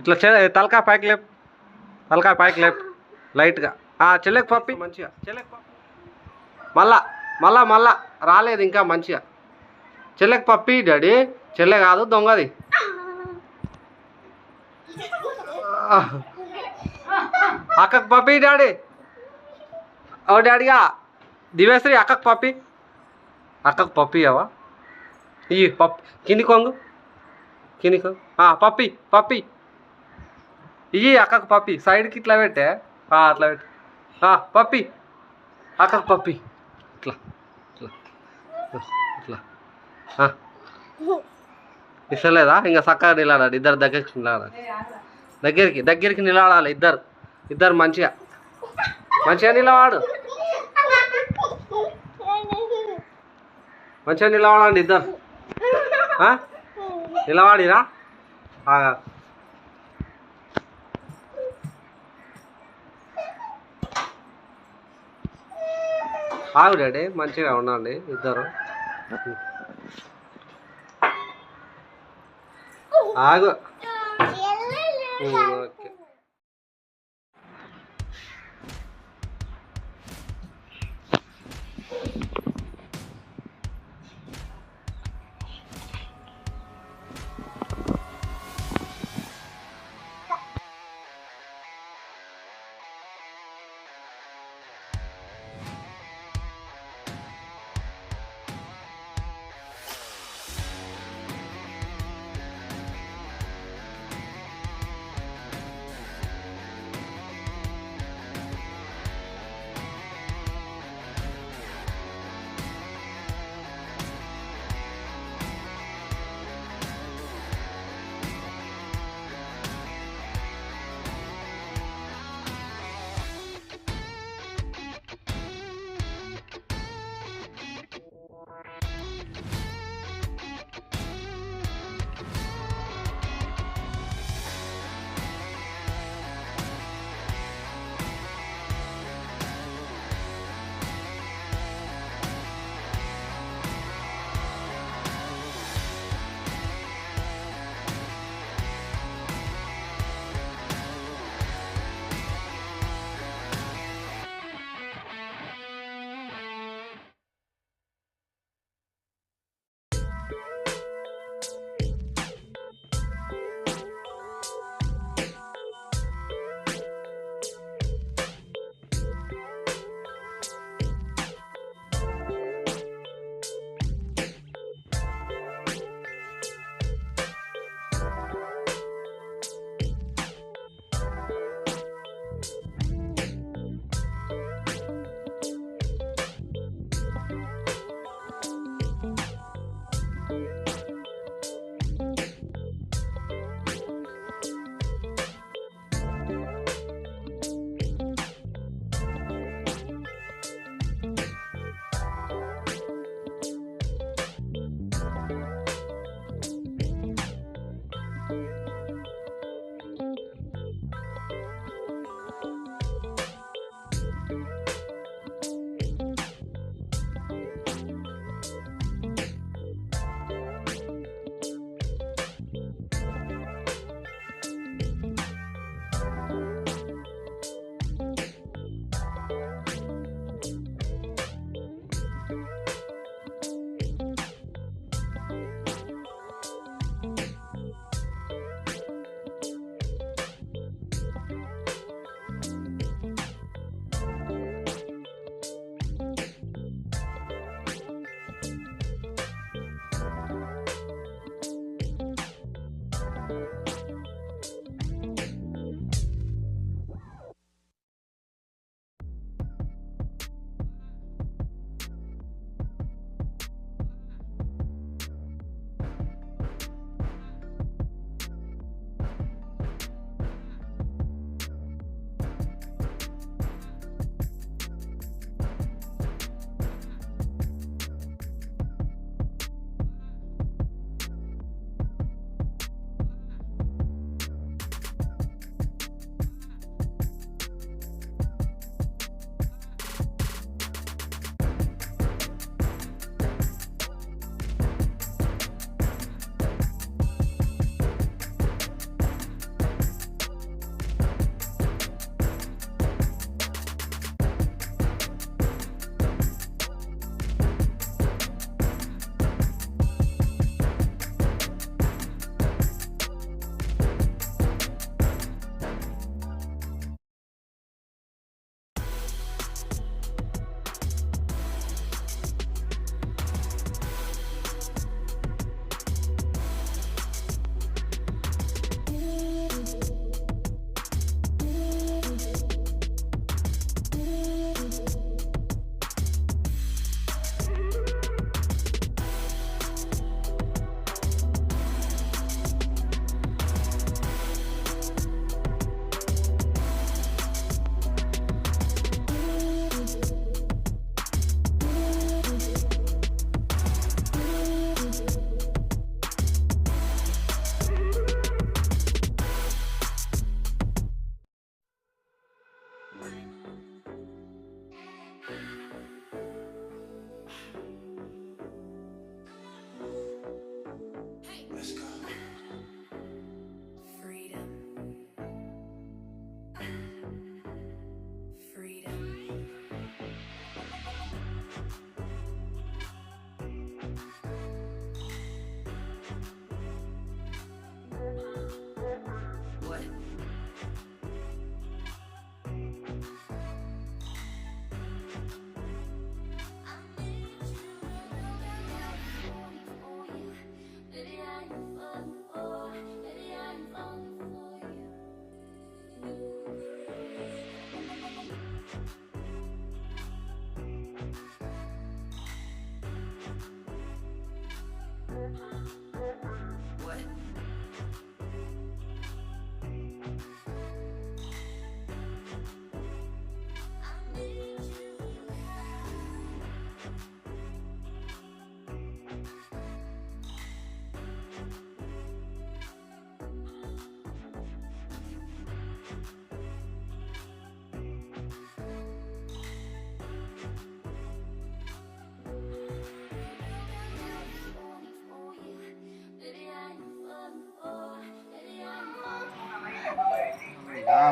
ఇట్లా తలకాయ పైకి లేపు తలకాయ పైకి లేపు లైట్గా. చెల్లెకి పప్పి మంచిగా. చెల్లెకి పప్పి మళ్ళా మళ్ళా మళ్ళా. రాలేదు ఇంకా మంచిగా. చెల్లెకి పప్పి డాడీ. చెల్లె కాదు దొంగది. అక్కకు పప్పి డాడీ. ఓ డాడీగా. దివేశ్రీ అక్కకు పప్పి అక్కకు పప్పి అవా ఇయ్యి పప్పు కింది కొంగు కింది కొంగు పప్పి పప్పి. ఇయ్యి అక్కకు పప్పి. సైడ్కి ఇట్లా పెట్టే. అట్లా పెట్టి. పప్పి. అక్కకు పప్పి. ఇట్లా ఇట్లా ఇట్లా. ఇస్తలేదా? ఇంకా చక్కగా నిలబడాలి. ఇద్దరు దగ్గరికి నిలబడాలి. దగ్గరికి దగ్గరికి నిలబడాలి ఇద్దరు. ఇద్దరు మంచిగా. మంచిగా నిలవాడు మంచిగా నిలబడండి ఇద్దరు. ఆ. ఆగు. డాడీ మంచిగా ఉండండి ఇద్దరు. ఆగు.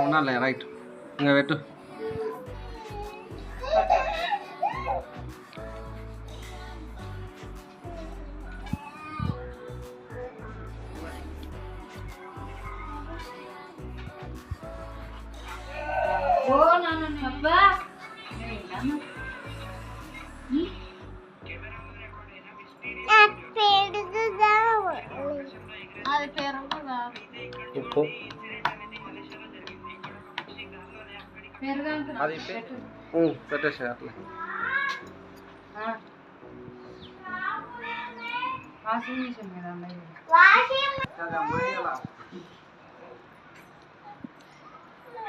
ఉమ్, ఓకే ఉన్నాలే రైట్ ఇంకా పెట్టు ఓ నాన్న అబ్బా అది పెరుగుదా ఉప్పు అది పెట్టేసి అట్లా. వాషింగ్ మిషన్ మీద అన్నయ్య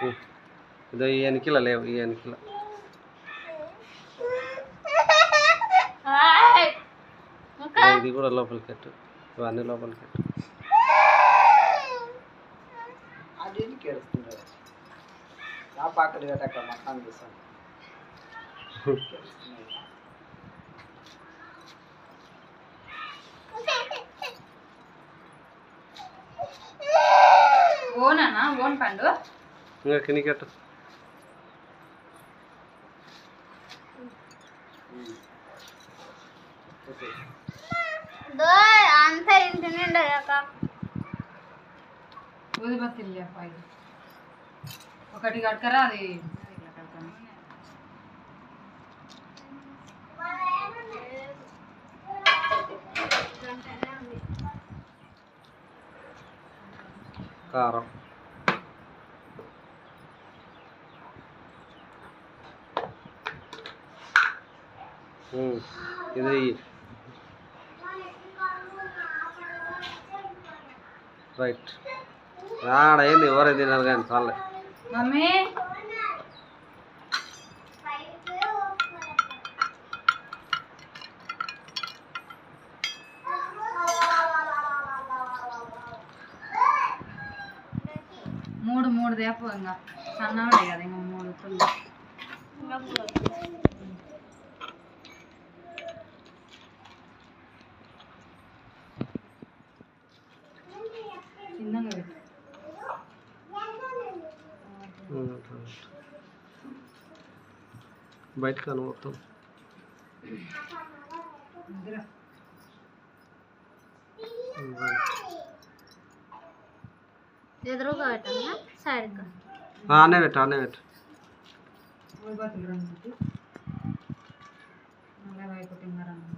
ఉమ్. ఇదో ఈ ఎనికిల లేవు ఈ ఎనికిల. ఇదో కూడా లోపలికి పెట్టు. ఇవన్నీ లోపలికి పెట్టు. నా మకాన్ ఓనన్నా ఓన్ పండు. ఇంకా అంతా ఇంటి నిండా ఊదిబత్తిలు లేప ఇది ఒకటి కడకరా అది కారం. ఇది రైట్. ఆడ ఏంది ఎవరే తిన్నారు కానీ చాలే. మమ్మీ. మూడు మూడు దేపు ఇంకా. సన్నవాడే కదా ఇంకా మూడు తుళ్ళు. చిన్నగా పెట్టు ఉమ్, రైట్. బయటకు అను మొత్తం ఇద్దరు. Um, right. ఎదురుగా పెట్టాలా సైడ్గా ఆ, ఆనే పెట్టు ఆనే పెట్టు ఊదిబత్తులు రెండు పెట్టి మళ్ళీ వైపు టింగర్ అన్నం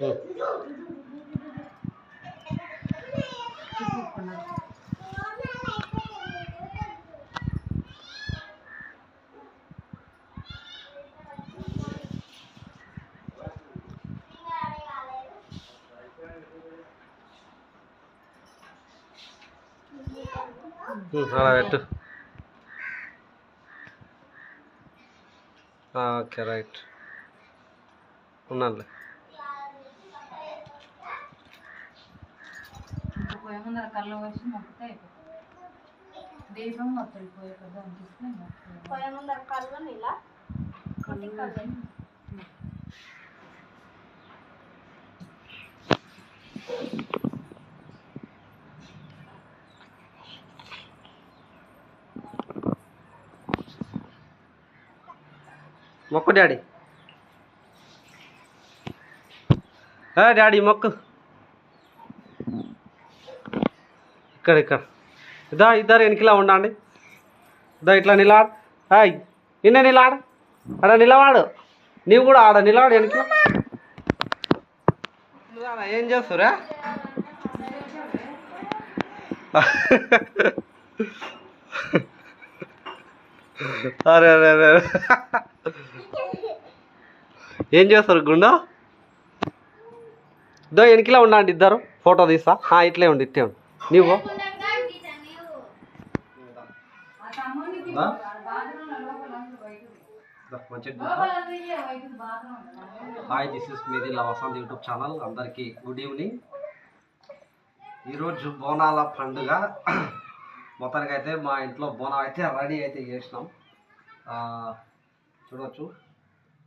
ఉమ్. తిప్పుకున్నా ఉమ్, అలా పెట్టు ఆ, ఓకే రైట్ ఉన్నానులే ఇంకా పోయే ముందర కళ్ళు వేసి మొక్కితే అయిపోతుంది దీపం మొత్తం పోయే పెద్ద అనిపిస్తే మొక్కుతాయి. పోయే ముందర కళ్ళు ఇలా కళ్ళు వేసి మొక్కు డాడీ ఏ డాడీ మొక్కు ఇక్కడ ఇక్కడ ఇదా ఇద్దరు వెనకలా ఉండండి. ఇదా ఇట్లా నిలబడు హాయ్ నిన్నే నిలబడు. ఆడ నిలవాడు నీవు కూడా ఆడ నిలవాడు వెనకలా. ఏం చేస్తురా అరే అరే అరే. ఏం చేస్తారు గుండా? దో వెనకలా ఉండండి ఇద్దరు. ఫోటో తీస్తా. ఇట్లే ఉండి ఇట్లే ఉండి. నీవు? హాయ్ దిస్ ఇస్ మీది లవసాంత్ యూట్యూబ్ ఛానల్ అందరికీ గుడ్ ఈవినింగ్ ఈరోజు బోనాల పండుగ. మొత్తానికి అయితే మా ఇంట్లో బోనం అయితే రెడీ అయితే చేసినాం. చూడవచ్చు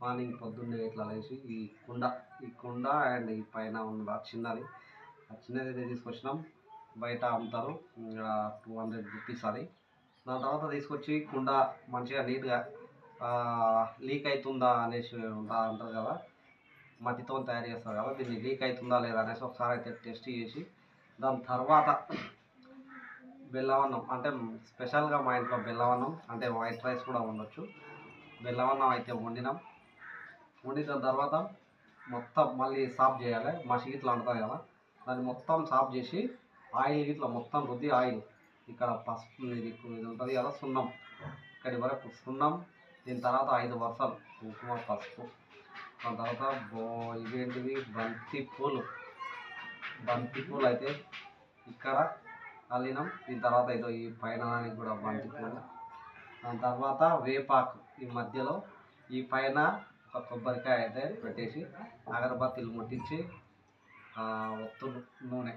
మార్నింగ్ పొద్దున్నే ఇట్లా లేచి ఈ కుండ ఈ కుండ అండ్ ఈ పైన ఉన్న చిన్నది. ఆ చిన్నది అయితే తీసుకొచ్చినాం. బయట అమ్ముతారు. టూ హండ్రెడ్ రూపీస్ అది. దాని తర్వాత తీసుకొచ్చి కుండ మంచిగా నీట్గా లీక్ అవుతుందా అనేసి ఉంటా అంటారు కదా. మట్టితో తయారు చేస్తారు కదా దీన్ని లీక్ అవుతుందా లేదా అనేసి ఒకసారి అయితే టెస్ట్ చేసి దాని తర్వాత బెల్లవన్నం అంటే స్పెషల్గా మా ఇంట్లో బెల్లవన్నం అంటే వైట్ రైస్ కూడా ఉండొచ్చు బెల్లవన్నం అయితే వండినాం. వండిన తర్వాత మొత్తం మళ్ళీ సాఫ్ చేయాలి. మా షీట్లు ఉంటుంది కదా. దాన్ని మొత్తం సాఫ్ చేసి ఆయిల్ ఇట్లా మొత్తం రుద్ది ఆయిల్. ఇక్కడ పసుపు ఇది ఇది ఉంటుంది కదా సున్నం. ఇక్కడి వరకు సున్నం దీని తర్వాత ఐదు వరుసలు కుంకుమ పసుపు. దాని తర్వాత బో ఇవేంటివి బంతి పూలు. బంతి పూలు అయితే ఇక్కడ అల్లినాం. దీని తర్వాత ఏదో ఈ పైన దానికి కూడా బంతి పూలు. దాని తర్వాత వేపాకు. ఈ మధ్యలో ఈ పైన ఒక కొబ్బరికాయ అయితే పెట్టేసి అగరబత్తీలు ముట్టించి ఒత్తులు నూనె.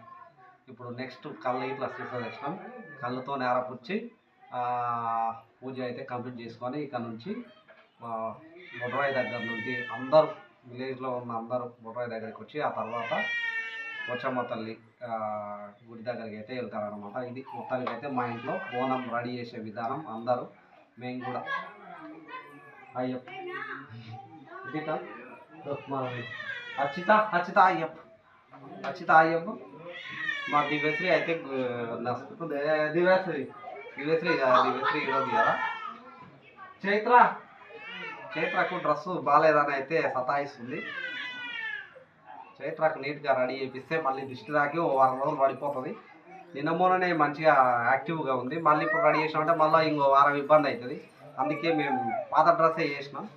ఇప్పుడు నెక్స్ట్ కళ్ళు ఇట్లా సీసా తెచ్చినాం? కళ్ళతో నేరపుచ్చి పూజ అయితే కంప్లీట్ చేసుకొని ఇక్కడ నుంచి బుడ్రాయి దగ్గర నుండి అందరూ విలేజ్లో ఉన్న అందరూ బుడ్రాయి దగ్గరికి వచ్చి ఆ తర్వాత పోచమ్మ తల్లి గుడి దగ్గరికి అయితే వెళ్తారనమాట ఇది మొత్తానికి అయితే మా ఇంట్లో బోనం రెడీ చేసే విధానం అందరూ మేము కూడా. అయ్యప్ప. ఇదిట అచ్చిత అచ్చిత అయ్యప్ప. అచ్చిత అయ్యప్ప. మా దివ్యశ్రీ అయితే దివ్యశ్రీ. దివ్యశ్రీ దివ్యశ్రీ ఈరోజు కదా చైత్ర. చైత్రకు డ్రెస్ బాగాలేదని అయితే సతాయిస్తుంది. చైత్రకు నీట్గా రెడీ చేపిస్తే మళ్ళీ దిష్టి తాకి ఓ వారం రోజులు పడిపోతుంది. నిన్న మంచిగా యాక్టివ్గా ఉంది. మళ్ళీ ఇప్పుడు రెడీ చేసినామంటే మళ్ళీ ఇంకో వారం ఇబ్బంది అవుతుంది. అందుకే మేము పాత డ్రెస్సే చేసినాం.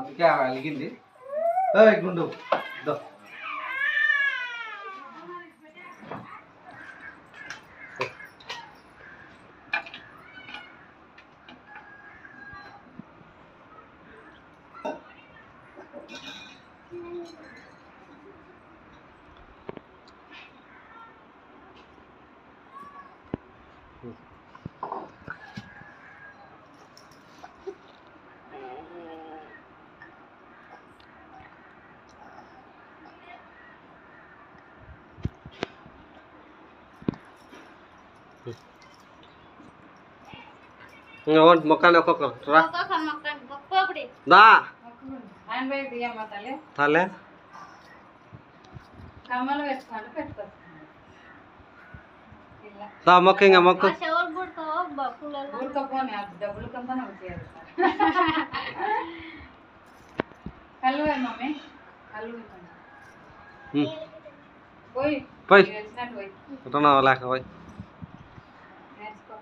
అందుకే ఆమె అలిగింది గుండు. దో మొక్కని ఒక్కొక్కరు రా ఒక్కొక్క మొక్క ఒక్కొక్కటి దా ఆయన పోయి బియ్యమ్మ తల్లి తల్లే. కమ్మలు పెట్టుకుంటే పెట్టుకోవచ్చు ఇలా. దా మొక్క ఇంకా మొక్కు. మా చెవులు పుడతావో బప్పులలో ఊరుకపోని ఆ డబ్బులు కంపన వచ్చేది కళ్ళు పోయి మమ్మీ కళ్ళు పోయి మమ్మీ. ఉమ్. పోయి పోయి. మీరు వచ్చినట్టు పోయి ఉంటున్నావా లేక పోయి నేర్చుకో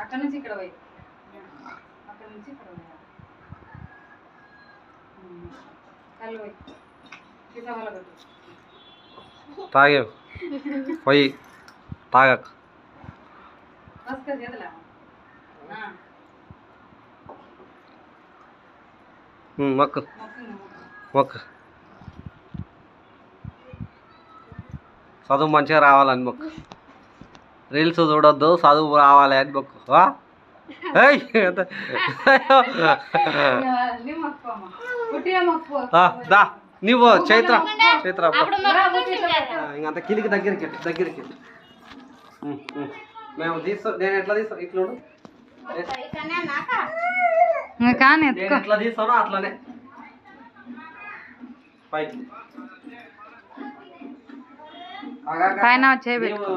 అక్కడ నుంచి ఇక్కడ పోయి. అక్కడ నుంచి ఇక్కడ. కళ్ళు పోయి. తాగే. పోయి. తాగకు. చేతులా? మొక్కు. మొక్కు. మొక్కు. చదువు మంచిగా రావాలని మొక్కు. రీల్స్ చూడొద్దు చదువు రావాలి అని మొక్కు ఆ? ఏయ్! ఎంత- నీ మొక్కు అమ్మ. పుట్టిన మొక్కు. ఆ, దా. నువ్వు చైత్ర చైత్ర ఇంకంత కిలికి దగ్గరికి దగ్గరికి. మేము తీస్తాం నేను ఎట్లా ఇట్లా నాకా? కానీ ఎట్లా తీస్తానో అట్లనే. పైకి. పైన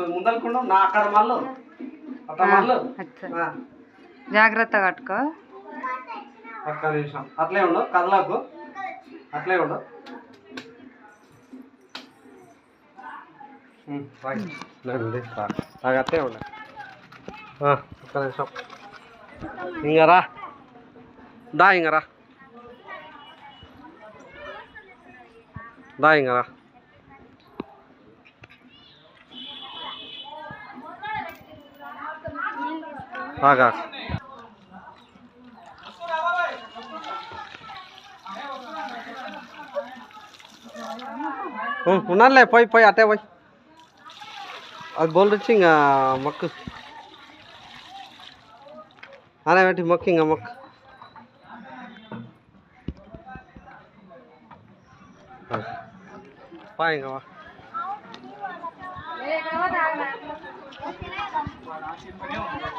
ముందలకుండా నా ఆ, జాగ్రత్త కట్టుకో. ఒక్క నిమిషం. అట్లే ఉండు కదలకు. అట్లే ఉండు. అట్లే ఉండు. ఒక్క నిమిషం. ఇంక రా. దా ఇంక రా. దా ఇంక రా ఆగా ఉన్నానులే పోయి పోయి అట్టే పోయి అది బోల్ వచ్చి ఇంకా మొక్కు అనే పెట్టి మొక్క ఇంకా మొక్క పా ఇంకా వా. వా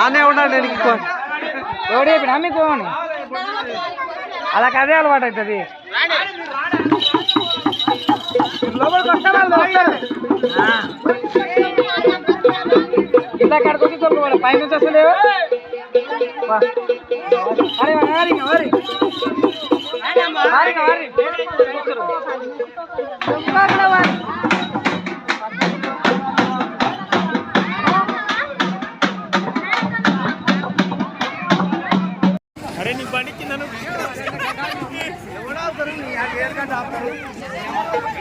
ఆనే ఉండండి నేను ఇంకో. మీకు? అలా కదే అలవాటు అవుతుంది. ఇలా కడుకొచ్చి వాళ్ళు పై నుంచి వస్తలేవు వారి, వారి, వారి, వారి. Gracias.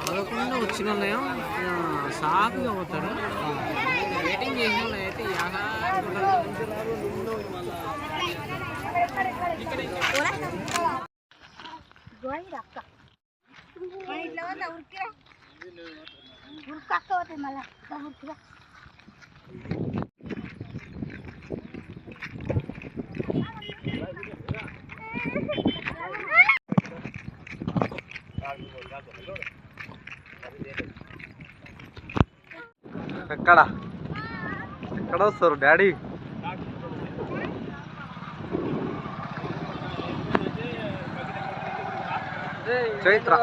పదకొండు వచ్చిన వాళ్ళేమో సాఫ్గా పోతారు వెయిటింగ్ చేసిన వాళ్ళు అయితే యాగా ఎక్కడ ఎక్కడ? వస్తారు డాడీ? చైత్ర